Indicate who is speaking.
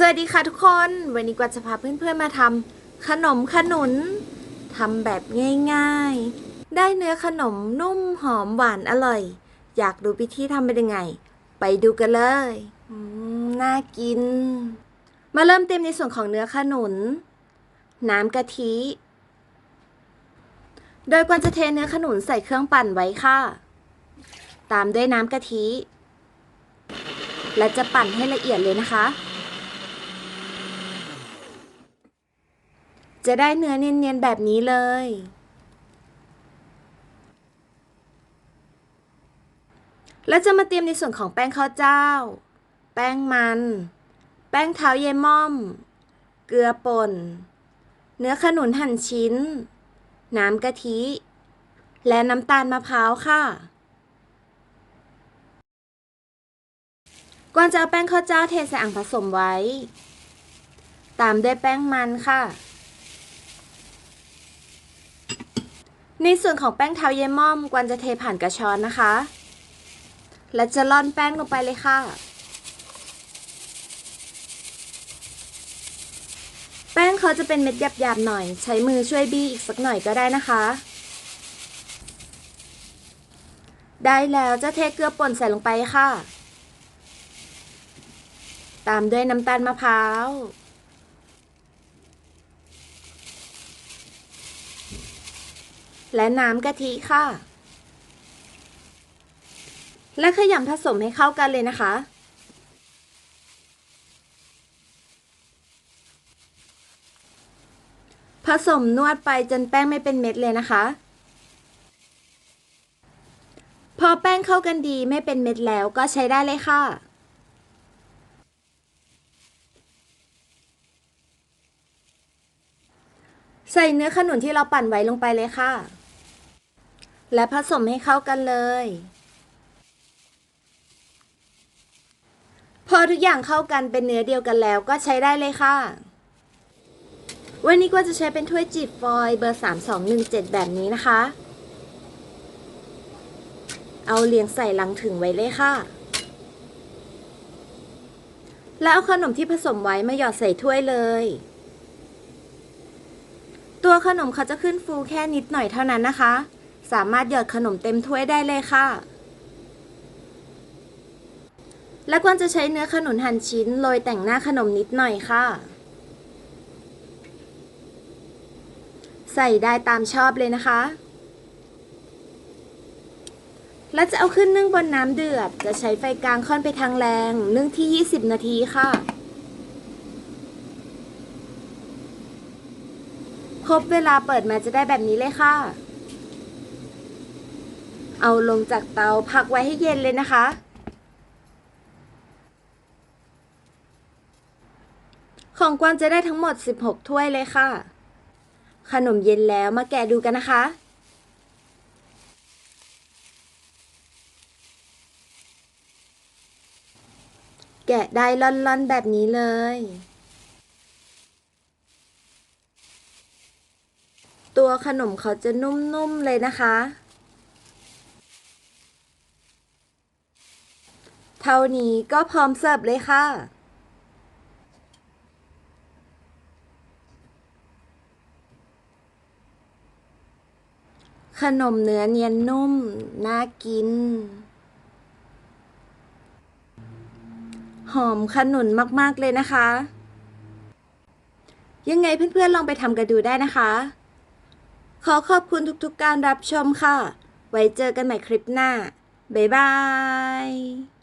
Speaker 1: สวัสดีค่ะทุกคน วันนี้กวาจะพาเพื่อนๆมาทำขนมขนุนทำแบบง่ายๆ ได้เนื้อขนมนุ่มหอมหวานอร่อย อยากดูวิธีทำเป็นยังไง ไปดูกันเลยอืมน่ากิน มาเริ่มเตรียมในส่วนของเนื้อขนุน น้ำกะทิ โดยกวางจะเทเนื้อขนุนใส่เครื่องปั่นไว้ค่ะ ตามด้วยน้ำกะทิ และจะปั่นให้ละเอียดเลยนะคะ จะได้เนื้อเนียนๆแบบนี้เลย แล้วจะมาเตรียมในส่วนของแป้งข้าวเจ้า แป้งมัน แป้งเท้าเยม่อม เกลือป่น เนื้อขนุนหั่นชิ้น น้ำกะทิ และน้ำตาลมะพร้าวค่ะก่อนจะเอาแป้งข้าวเจ้าเทใส่อ่างผสมไว้ ตามด้วยแป้งมันค่ะ ในส่วนของแป้งเท้าเยม่อมกวนจะเทผ่านกระชอนนะคะ และจะร่อนแป้งลงไปเลยค่ะ แป้งเขาจะเป็นเม็ดหยาบๆหน่อย ใช้มือช่วยบี้อีกสักหน่อยก็ได้นะคะ ได้แล้วจะเทเกลือป่นใส่ลงไปค่ะ ตามด้วยน้ำตาลมะพร้าว และน้ำกะทิค่ะ และขยำผสมให้เข้ากันเลยนะคะ ผสมนวดไปจนแป้งไม่เป็นเม็ดเลยนะคะ พอแป้งเข้ากันดีไม่เป็นเม็ดแล้วก็ใช้ได้เลยค่ะใส่เนื้อขนุนที่เราปั่นไว้ลงไปเลยค่ะ และผสมให้เข้ากันเลย พอทุกอย่างเข้ากันเป็นเนื้อเดียวกันแล้วก็ใช้ได้เลยค่ะ วันนี้ก็จะใช้เป็นถ้วยจีบฟอยเบอร์ 3217 แบบนี้นะคะ เอาเรียงใส่ลังถึงไว้เลยค่ะ แล้วเอาขนมที่ผสมไว้มาหยอดใส่ถ้วยเลย ตัวขนมเขาจะขึ้นฟูแค่นิดหน่อยเท่านั้นนะคะ สามารถหยอดขนมเต็มถ้วยได้เลยค่ะ และควรจะใช้เนื้อขนุนหั่นชิ้นโรยแต่งหน้าขนมนิดหน่อยค่ะ ใส่ได้ตามชอบเลยนะคะ และจะเอาขึ้นนึ่งบนน้ำเดือด จะใช้ไฟกลางค่อนไปทางแรง นึ่งที่ 20 นาทีค่ะครบเวลาเปิดมาจะได้แบบนี้เลยค่ะ เอาลงจากเตาพักไว้ให้เย็นเลยนะคะ ของกวางจะได้ทั้งหมด 16 ถ้วยเลยค่ะ ขนมเย็นแล้วมาแกะดูกันนะคะแกะได้ล่อนๆแบบนี้เลย ตัวขนมเขาจะนุ่มๆเลยนะคะ เท่านี้ก็พร้อมเสิร์ฟเลยค่ะ ขนมเนื้อเนียนนุ่ม น่ากิน หอมขนุนมาก ๆ เลยนะคะ ยังไงเพื่อนๆ ลองไปทำกันดูได้นะคะ ขอขอบคุณทุกๆ การรับชมค่ะ ไว้เจอกันใหม่คลิปหน้า บ๊ายบาย